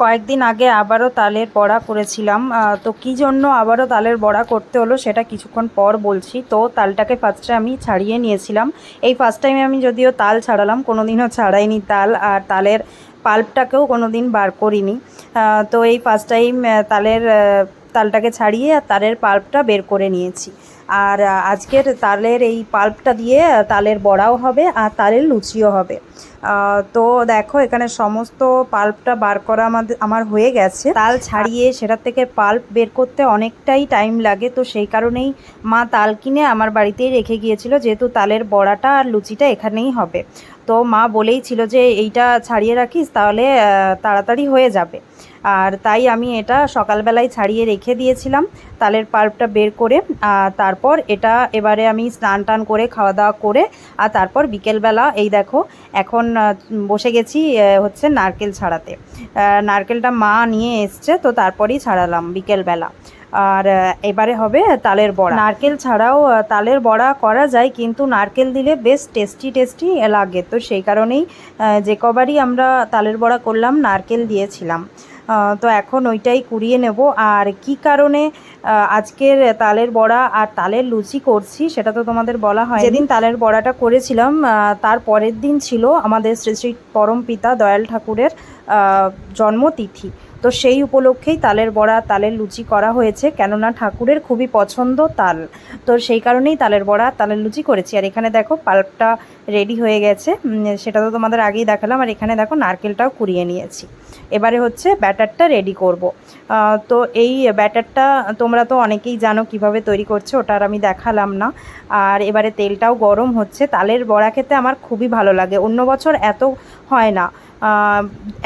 কয়েকদিন আগে আবারও তালের বড়া করেছিলাম। তো কী জন্য আবারও তালের বড়া করতে হলো সেটা কিছুক্ষণ পর বলছি। তো তালটাকে ফার্স্টে আমি ছাড়িয়ে নিয়েছিলাম। এই ফার্স্ট টাইমে আমি যদিও তাল ছাড়ালাম কোনো দিনও ছাড়াইনি তাল আর তালের পাল্পটাকেও কোনো দিন বার করিনি। তো এই ফার্স্ট টাইম তালের তালটাকে ছাড়িয়ে আর তালের পাল্পটা বের করে নিয়েছি। আর আজকের তালের এই পাল্পটা দিয়ে তালের বড়াও হবে আর তালের লুচিও হবে। তো দেখো, এখানে সমস্ত পাল্পটা বার করা আমাদের আমার হয়ে গেছে। তাল ছাড়িয়ে সেটার থেকে পাল্প বের করতে অনেকটাই টাইম লাগে, তো সেই কারণেই মা তাল কিনে আমার বাড়িতেই রেখে গিয়েছিল, যেহেতু তালের বড়াটা আর লুচিটা এখানেই হবে। তো মা বলেই ছিল যে, এইটা ছাড়িয়ে রাখিস, তাহলে তাড়াতাড়ি হয়ে যাবে। আর তাই আমি এটা সকালবেলায় ছাড়িয়ে রেখে দিয়েছিলাম তালের পাল্পটা বের করে তারপর এটা এবারে আমি স্নান টান করে, খাওয়া দাওয়া করে, আর তারপর বিকেলবেলা এই দেখো এখন বসে গেছি হচ্ছে নারকেল ছাড়াতে। নারকেলটা মা নিয়ে এসছে, তো তারপরেই ছাড়ালাম বিকেলবেলা। আর এবারে হবে তালের বড়া। নারকেল ছাড়াও তালের বড়া করা যায়, কিন্তু নারকেল দিলে বেশ টেস্টি টেস্টি লাগে। তো সেই কারণেই যে কবারই আমরা তালের বড়া করলাম, নারকেল দিয়েছিলাম। তো এখন ওইটাই কুড়িয়ে নেব। আর কি কারণে আজকের তালের বড়া আর তালের লুচি করছি সেটা তো তোমাদের বলা হয় যেদিন তালের বড়াটা করেছিলাম তার পরের দিন ছিল আমাদের শ্রী শ্রী পরম পিতা দয়াল ঠাকুরের জন্মতিথি। তো সেই উপলক্ষেই তালের বড়া, তালের লুচি করা হয়েছে। কেননা ঠাকুরের খুবই পছন্দ তাল। তো সেই কারণেই তালের বড়া, তালের লুচি করেছি। আর এখানে দেখো, পাল্পটা রেডি হয়ে গেছে। সেটা তো তোমাদের আগেই দেখালাম। আর এখানে দেখো, নারকেলটাও কুড়িয়ে নিয়েছি। এবারে হচ্ছে ব্যাটারটা রেডি করব। তো এই ব্যাটারটা তোমরা তো অনেকেই জানো কীভাবে তৈরি করছে, ওটা আর আমি দেখালাম না। আর এবারে তেলটাও গরম হচ্ছে। তালের বড়া খেতে আমার খুবই ভালো লাগে। অন্য বছর এত হয় না।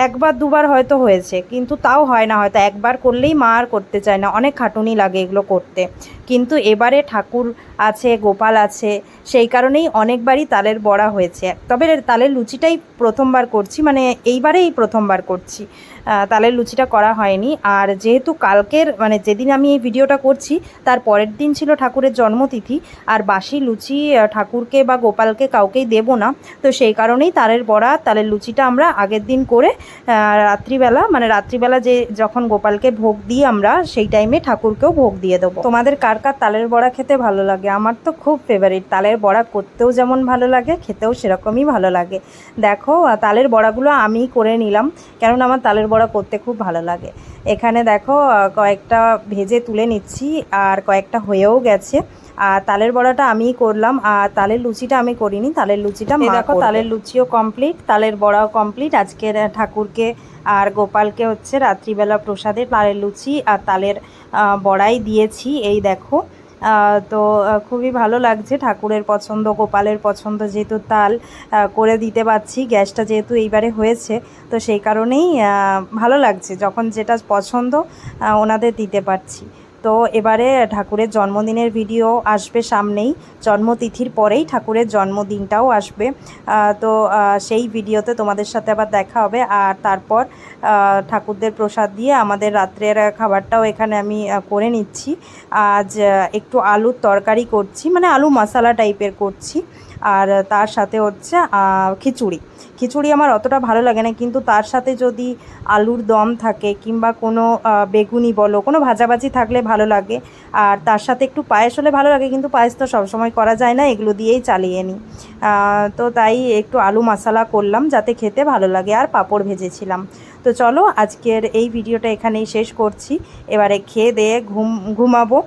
একবার দুবার হয়তো হয়েছে, কিন্তু তাও হয় না, হয়তো একবার করলেই মা আর করতে চায় না, অনেক খাটুনি লাগে এগুলো করতে। কিন্তু এবারে ঠাকুর আছে, গোপাল আছে, সেই কারণেই অনেকবারই তালের বড়া হয়েছে। তবে তালের লুচিটাই প্রথমবার করছি মানে এইবারেই প্রথমবার করছি। তালের লুচিটা করা হয়নি, আর যেহেতু কালকের মানে যেদিন আমি এই ভিডিওটা করছি, তার পরের দিন ছিল ঠাকুরের জন্মতিথি, আর বাসি লুচি ঠাকুরকে বা গোপালকে কাউকেই দেবো না, তো সেই কারণেই তালের বড়া, তালের লুচিটা আমরা আগের দিন করে রাত্রিবেলা মানে রাত্রিবেলা যে যখন গোপালকে ভোগ দিই আমরা, সেই টাইমে ঠাকুরকেও ভোগ দিয়ে দেবো। তোমাদের কার কার তালের বড়া খেতে ভালো লাগে? আমার তো খুব ফেভারিট তালের বড়া করতেও যেমন ভালো লাগে, খেতেও সেরকমই ভালো লাগে। দেখো তালের বড়াগুলো আমিই করে নিলাম, কেননা আমার তালের বড়া করতে খুব ভালো লাগে। এখানে দেখো কয়েকটা ভেজে তুলে নিচ্ছি, আর কয়েকটা হয়েও গেছে। আর তালের বড়াটা আমিই করলাম আর তালের লুচিটা আমি করিনি তালের লুচিটা মা দেখো তালের লুচিও কমপ্লিট তালের বড়াও কমপ্লিট আজকের ঠাকুরকে আর গোপালকে হচ্ছে রাত্রিবেলা প্রসাদে তালের লুচি আর তালের বড়াই দিয়েছি এই দেখো। তো খুবই ভালো লাগছে ঠাকুরের পছন্দ গোপালের পছন্দ যেহেতু তাল করে দিতে পারছি গ্যাসটা যেহেতু এইবারে হয়েছে তো সেই কারণেই ভালো লাগছে যখন যেটা পছন্দ ওনাদের দিতে পারছি। তো এবারে ঠাকুরের জন্মদিনের ভিডিও আসবে সামনেই। জন্মতিথির পরেই ঠাকুরের জন্মদিনটাও আসবে। তো সেই ভিডিওতে তোমাদের সাথে আবার দেখা হবে। আর তারপর ঠাকুরদের প্রসাদ দিয়ে আমাদের রাত্রের খাবারটাও এখানে আমি করে নিচ্ছি। আজ একটু আলুর তরকারি করছি। মানে আলু মশলা টাইপের করছি। আর তার সাথে হচ্ছে খিচুড়ি। খিচুড়ি আমার অতটা ভালো লাগে না, কিন্তু তার সাথে যদি আলুর দম থাকে কিংবা কোনো বেগুনি বলো, কোনো ভাজাভাজি থাকলে ভালো লাগে। আর তার সাথে একটু পায়েস হলে ভালো লাগে, কিন্তু পায়েস তো সবসময় করা যায় না, এগুলো দিয়েই চালিয়ে নিই। তো তাই একটু আলু মশলা করলাম যাতে খেতে ভালো লাগে, আর পাঁপড় ভেজেছিলাম। তো চলো, আজকের এই ভিডিওটা এখানেই শেষ করছি। এবারে খেয়ে দেয়ে ঘুম, ঘুমাবো।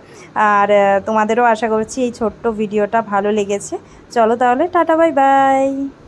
আর তোমাদেরও আশা করছি এই ছোট্ট ভিডিওটা ভালো লেগেছে। চলো তাহলে, টাটা, বাই বাই।